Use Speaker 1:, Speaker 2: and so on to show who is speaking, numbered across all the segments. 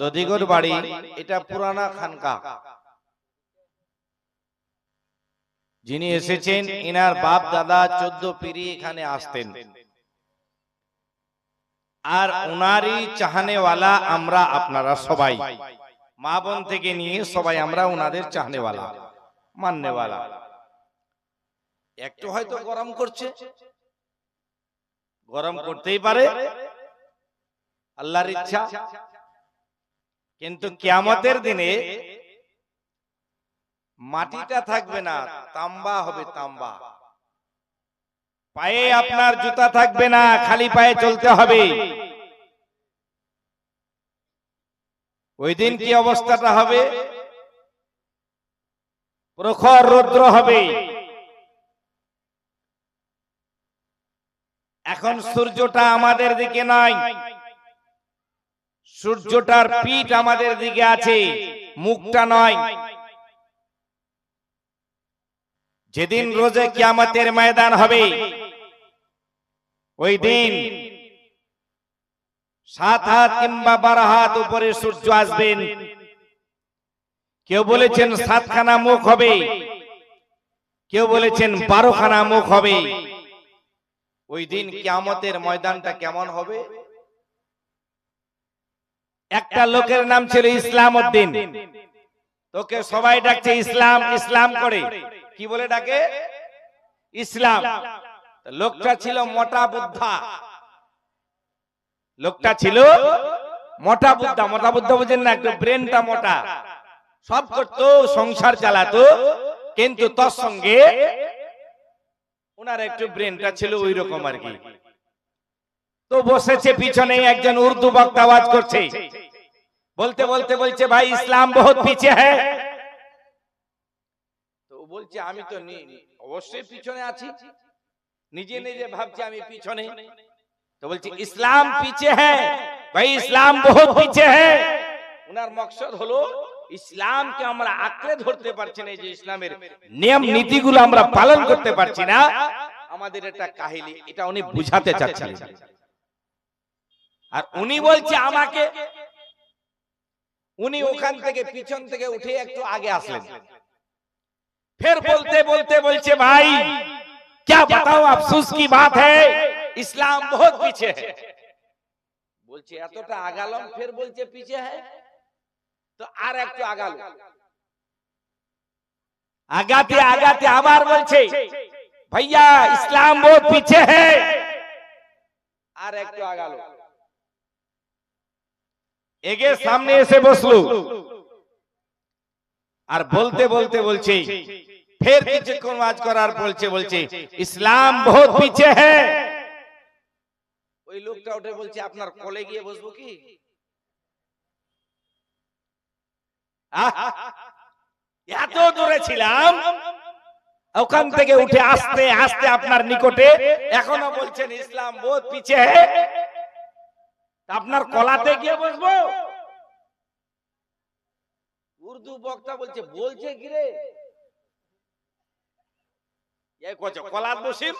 Speaker 1: দধিগর বাড়ি, এটা পুরানা খানকা। যিনি এসেছেন, ইনার বাপ দাদা চোদ্দ পিড়ি এখানে আসতেন। আর ওনারই চাহানেওয়ালা আমরা আপনারা সবাই। মা বোন থেকে নিয়ে সবাই আমরা ওনাদের চাহনেওয়ালা মাননেওয়ালা একটু হয়তো গরম করছে। গরম করতেই পারে। আল্লাহর ইচ্ছা। কিন্তু কিয়ামতের দিনে মাটিটা থাকবে না তাম্বা হবে তাম্বা। পায়ে আপনার জুতা থাকবে না খালি পায়ে চলতে হবে। ওই দিন কি অবস্থাটা হবে? প্রখর রৌদ্র হবে। এখন সূর্যটা আমাদের দিকে নাই সূর্যটার পিঠ আমাদের দিকে আছে, মুখটা নয়। যেদিন রোজে কিয়ামতের ময়দান হবে, ওই দিন সাত হাত কিংবা বারো হাত উপরে সূর্য আসবেন কেউ বলেছেন সাতখানা মুখ হবে, কেউ বলেছেন বারোখানা মুখ হবে। ওই দিন কিয়ামতের ময়দানটা কেমন হবে? একটা লোকের নাম ছিল ইসলাম উদ্দিন তোকে সবাই ডাকছে ইসলাম ইসলাম করে। কি বলে ডাকে? ইসলাম। লোকটা ছিল মোটা বুদ্ধা। লোকটা ছিল মোটা বুদ্ধা। মোটা বুদ্ধা বুঝেন না, একটু ব্রেনটা মোটা। সব করতো, সংসার চালাতো, কিন্তু তোর সঙ্গে ওনার একটু ব্রেনটা ছিল ওই রকম আর কি। তো বসেছে পিছনে একজন উর্দু বক্তা আওয়াজ করছে। বলতে বলতে বলছে, ভাই, ইসলাম বহুত পিছে হ্যাঁ? তো বলছে, আমি তো অবশ্যই পিছনে আছি। নিজে নিজে ভাবছি আমি পিছনে। তো বলছে, ইসলাম পিছে হ্যাঁ ভাই, ইসলাম বহুত পিছে হ্যাঁ। ওনার মকসদ হলো, ইসলামকে আমরা আঁকড়ে ধরতে পারছি না যে ইসলামের নিয়ম, নীতিগুলো আমরা পালন করতে পারছি না। আমাদের এটা কাহিনী, এটা উনি বুঝাতে চাচ্ছিলেন। আর উনি বলছে আমাকে উনি ওখান থেকে পিছন থেকে উঠে একটু আগে আসলেন ফের বলতে বলতে বলছে ভাই क्या बताओ अफसोस की बात है इस्लाम बहुत पीछे है বলছে এতটা আগালাম ফের বলছে পিছে হ্যাঁ তো আর একটু আগালো আগাতে আগাতে আবার বলছে भैया इस्लाम बहुत पीछे है আর একটু আগালো এগে সামনে এসে বসল। আর বলতে বলতে বলছে, ফের কিছুক্ষণ ওয়াজ করার বলছে বলছে, ইসলাম বহুত পিছে হ্যাঁ ওই লোকটা উঠে বলছে, আপনার কলে গিয়ে বসবো কি? এত দূরে ছিলাম, ওখান থেকে উঠে আসতে আসতে আপনার নিকটে, এখনও বলছেন, ইসলাম বহুত পিছে হ্যাঁ আপনার কলাতে গিয়ে বসবো উর্দু বক্তা বলছে বলছে কি রে ये कुछ कोला मुसिम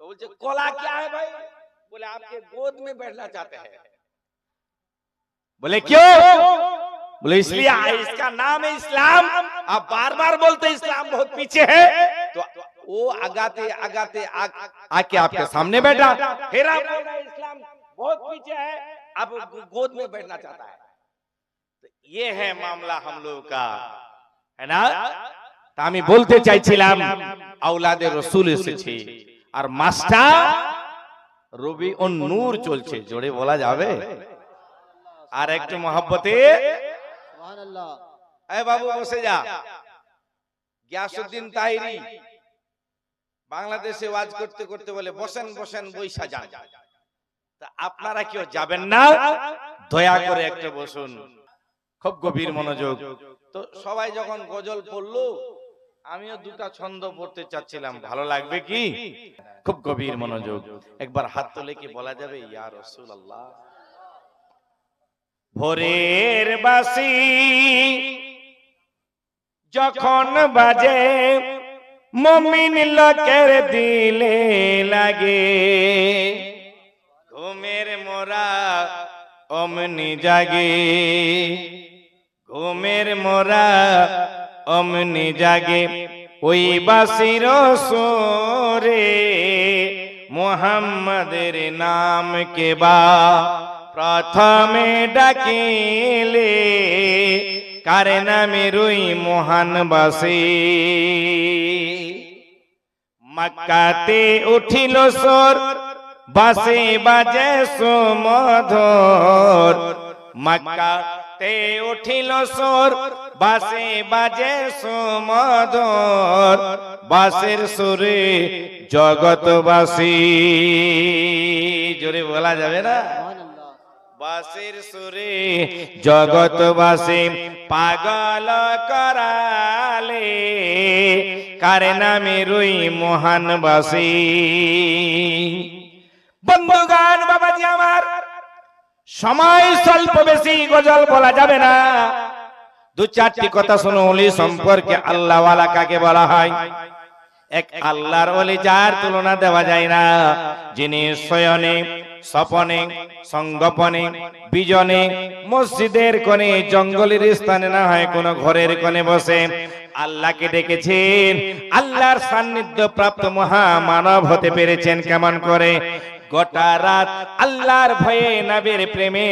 Speaker 1: तो बोलते कोला क्या है भाई बोले आपके गोद में बैठना चाहते हैं बोले क्यों बोले इसलिए आ- इसका नाम है इस्लाम आप बार बार बोलते इस्लाम बहुत पीछे है तो वो आगाते आगाते आ- आके आपके सामने बैठा फिर आप बहुत पीछे है अब गोद में बैठना चाहता है तो ये है मामला हम लोगों का है ना তা আমি বলতে চাইছিলাম আউলাদে রসুল এসেছে আর মাস্টার রবি ও নূর চলছে জোরে বলা যাবে আর একটু মহব্বতে
Speaker 2: সুবহানাল্লাহ
Speaker 1: এই বাবু বসে যা গিয়াসউদ্দিন তাহিরি বাংলাদেশে ওয়াজ করতে করতে বলে বসেন বসেন বৈশা যান তা আপনারা কেউ যাবেন না। দয়া করে একটা বসুন। খুব গভীর মনোযোগ। তো সবাই যখন গজল পড়ল আমিও দুটা ছন্দ পড়তে চাচ্ছিলাম। ভালো লাগবে কি? খুব গভীর মনোযোগ। একবার হাত তুলে কি বলা যাবে? ইয়া রাসূলুল্লাহ। ভোরের বাসি যখন বাজে মমিন লোকের দিলে লাগে। মোরা অমনি জাগে। ঘুমের মোরা অমনি জাগে। ওই বাসির সোরে মোহাম্মদের নাম কে বা প্রথমে ডাকিলে কার নামে রুই মহান বাসী। মক্কাতে উঠিল সোর বাসে বাজে সুমধুর। মক্কাতে উঠিল সোর বাসে বাজে সুমধুর। বাসের সুরে জগতবাসী। জোরে বলা যাবে না? বাসের সুরে জগতবাসী পাগল করালে কার নামে রুই মহান বাসী বন্ধুগান বাবাজি আমার, সময় স্বল্প বেশি গজল বলা যাবে না। দু চারটি কথা শুনো ওলি সম্পর্কে আল্লাহওয়ালা কাকে বলা হয়? এক, আল্লাহর ওলি যার তুলনা দেওয়া যায় না। যিনি শয়নে, স্বপনে সংগপনে বিজনে, মসজিদের কোণে, জঙ্গলের স্থানে না হয়, কোন ঘরের কোণে বসে। আল্লাহকে ডেকেছেন, আল্লাহর সান্নিধ্য প্রাপ্ত মহা মানব হতে পেরেছেন কেমন করে? গোটা রাত আল্লাহর ভয়ে নবীর প্রেমে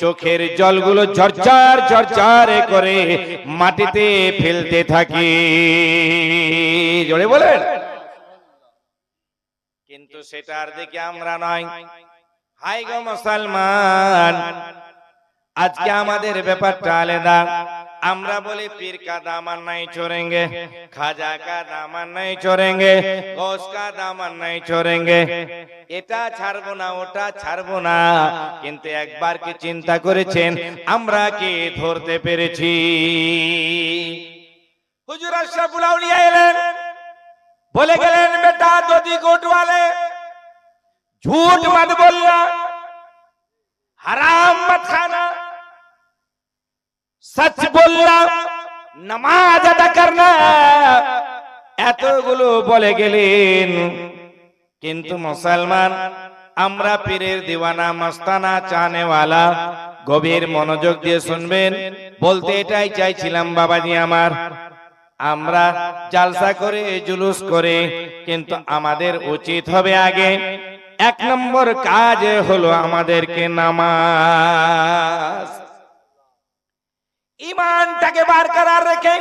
Speaker 1: চোখের জলগুলো ঝরঝর ঝরঝর করে মাটিতে ফেলতে থাকি। জোরে বলেন। কিন্তু সেটার দিকে আমরা নয়। হাই গো মুসলমান, আজকে আমাদের ব্যাপারটা আলাদা। আমরা বলি পীর কা দামান নাই চোরেঙ্গে খাজা কা দামান নাই চোরেঙ্গে গোস কা দামান নাই চোরেঙ্গে এটা ছাড়বো না ওটা ছাড়বো না কিন্তু একবার কি চিন্তা করেছেন আমরা কি ধরতে পেরেছি হুজুর আশরাফুল আউলিয়া এলেন বলে গেলেন বেটা যদি গোটওয়ালে झूठ मत बोलना हराम मत खाना সচ বললাম নমাজ আদা করনা এতগুলো বলে গেলেন কিন্তু মুসলমান আমরা পীরের দিওয়ানা মস্তানা চানেওয়ালা গভীর মনোযোগ দিয়ে শুনবেন বলতে এটাই চাইছিলাম বাবাজি আমার আমরা জালসা করে জুলুস করে কিন্তু আমাদের উচিত হবে আগে এক নম্বর কাজ হলো আমাদেরকে নামাজ ইমানটাকে বারকরার রেখে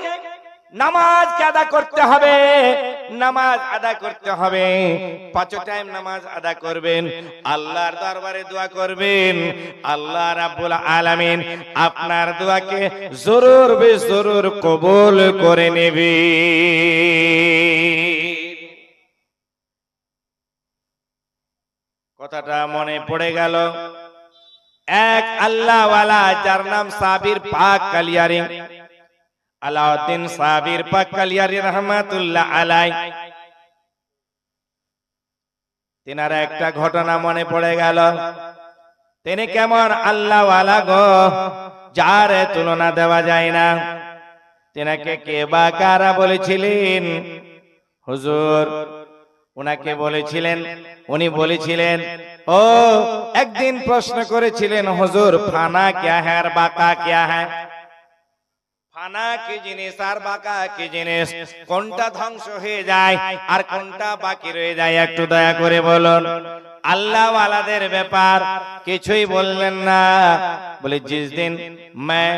Speaker 1: নামাজ আদা করতে হবে। নামাজ আদা করতে হবে। পাঁচ টাইম নামাজ আদা করবেন। আল্লাহর দরবারে দোয়া করবেন। আল্লাহ রাব্বুল আলামিন আপনার দোয়াকে জরুর বে জরুর কবুল করে নেবে। কথাটা মনে পড়ে গেল। এক আল্লাহওয়ালা, যার নাম সাবির পাক কালিয়ারি। আলাউদ্দিন সাবির পাক কালিয়ারি রহমাতুল্লাহ আলাই। তিনার একটা ঘটনা মনে পড়ে গেল। তিনি কেমন আল্লাহওয়ালা গো, যার তুলনা দেওয়া যায় না। তিনাকে কে বা কারা বলেছিলেন? হুজুর উনাকে বলেছিলেন উনি বলেছিলেন ও একদিন প্রশ্ন করেছিলেন হুজুর ফানা ক্যা হ্যাঁ আর বাকা ক্যা হ্যাঁ ফানা কি জিনিস আর বাকা কি জিনিস কোনটা ধ্বংস হয়ে যায় আর কোনটা বাকি রয়ে যায় একটু দয়া করে বলুন আল্লাহ ওয়ালাদের ব্যাপার কিছুই বললেন না বলে जिस दिन मैं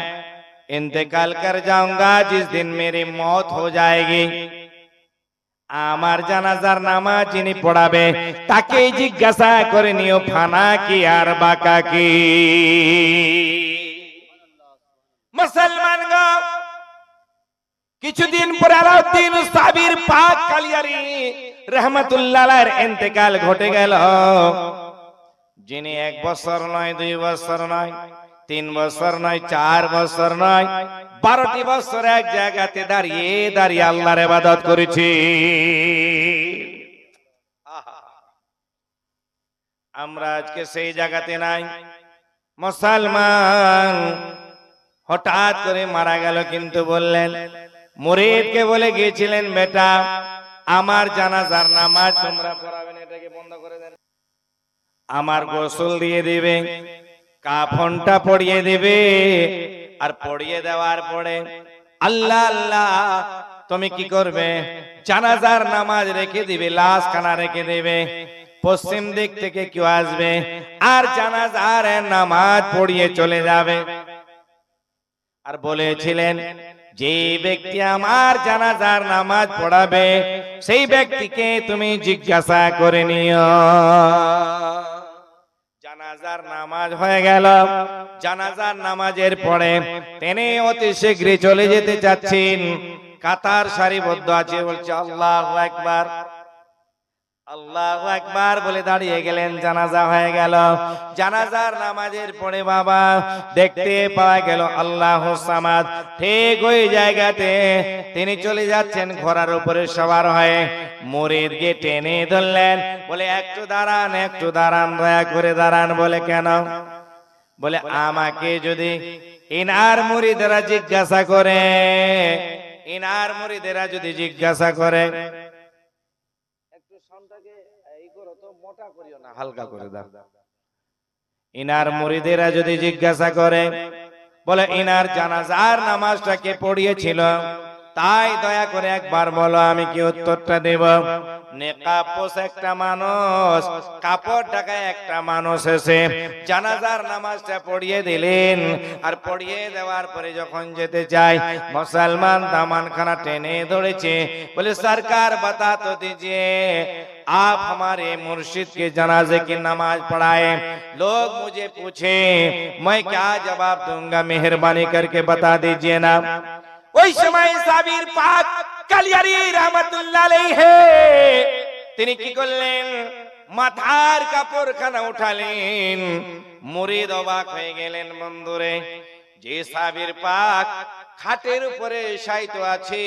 Speaker 1: इंतकाल कर जाऊंगा जिस दिन मेरी मौत हो जाएगी আমার জানাজার নামাজ যিনি পড়াবে, তাকেই জিজ্ঞাসা করে নিও, ফানা কি আর বাকা কি? মুসলমান কিছুদিন পরে আলাউদ্দিন সাবির পাক কালিয়ারি রহমতুল্লাহ ইন্তেকাল ঘটে গেল। যিনি এক বছর নয়, দুই বছর নয়, তিন বছর নয়, চার বছর নয় বারোটি বছর এক জায়গাতে দাঁড়িয়ে দাঁড়িয়ে আল্লাহর এবাদত করেছি। আমরা আজকে সেই জায়গাতে নাই। মুসলমান হঠাৎ করে মারা গেল কিন্তু বললেন, মুরিদকে বলে গিয়েছিলেন, বেটা, আমার জানাজার নামাজ তোমরা পড়াবেন এটাকে বন্ধ করে দেন। আমার গোসল দিয়ে দিবে, কাফনটা পড়িয়ে দেবে আর পড়িয়ে দেওয়ার পরে আল্লাহ আল্লাহ তুমি কি করবে? জানাজার নামাজ রেখে দিবে লাশ খানা রেখে দেবে। পশ্চিম দিক থেকে কেউ আসবে আর জানাজার নামাজ পড়িয়ে চলে যাবে। আর বলেছিলেন যে ব্যক্তি আমার জানাজার নামাজ পড়াবে সেই ব্যক্তিকে তুমি জিজ্ঞাসা করে নিও। জানাজার নামাজ হয়ে গেল। জানাজার নামাজের পরে তিনি অতি শীঘ্রই চলে যেতে চাচ্ছেন। কাতার সারিবদ্ধ আছে, বলছে আল্লাহ একবার আল্লাহ একবার বলে দাঁড়িয়ে গেলেন জানাজা হয়ে গেল। জানাজার নামাজের পরে বাবা দেখতে পাওয়া গেল আল্লাহ সামাদ। ঠিক ওই জায়গাতে তিনি চলে যাচ্ছেন ঘোড়ার উপরে সবার হয়ে। মুরিদকে টেনে ধরলেন। বলে একটু দাঁড়ান একটু দাঁড়ান দয়া করে দাঁড়ান বলে কেন? বলে আমাকে যদি ইনার মুরিদেরা জিজ্ঞাসা করে। ইনার মুরিদেরা যদি জিজ্ঞাসা করে একটু সাউন্ডটাকে এই করো তো মোটা করিও না হালকা করে দাও। ইনার মুরিদেরা যদি জিজ্ঞাসা করে বলে ইনার জানাজার নামাজটাকে পড়িয়েছিল? তাই দয়া করে একবার বলো আমি কি উত্তরটা দেব নেকাব পোষ একটা মানুষ কাপড় ঢাকায় একটা মানুষ এসে জানাজার নামাজটা পড়িয়ে দিলেন আর পড়িয়ে দেওয়ার পরে যখন যেতে চাই মুসলমান দামান খানা টেনে ধরেছে বলে সরকার बता तो दीजिए आप हमारे मुर्शिद के जनाजे की नमाज पढ़ाए लोग मुझे पूछे मैं क्या जवाब दूंगा मेहरबानी करके बता दीजिए ना ওই সময় সাবির পাক কালিয়ারি রহমতুল্লাহ আলাইহি, তিনি কি করলেন? মাথার কাপড় খানা উঠালেন। মুরিদ অবাক হয়ে গেলেন বন্ধুরে, যে সাবির পাক খাটের উপরে শায়িত আছে,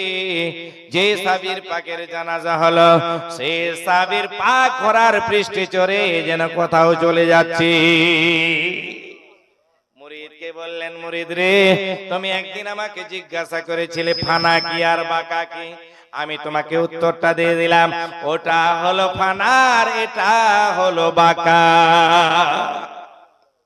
Speaker 1: যে সাবির পাকের জানাজা হলো, সে সাবির পাক ঘোড়ার পৃষ্ঠে চড়ে যেন কোথাও চলে যাচ্ছে। মুরিদকে বললেন, মুরিদ রে, তুমি একদিন আমাকে জিজ্ঞাসা করেছিলে, ফানা কি আর বাঁকা কি? আমি তোমাকে উত্তরটা দিয়ে দিলাম, ওটা হলো ফানার এটা হলো বাঁকা।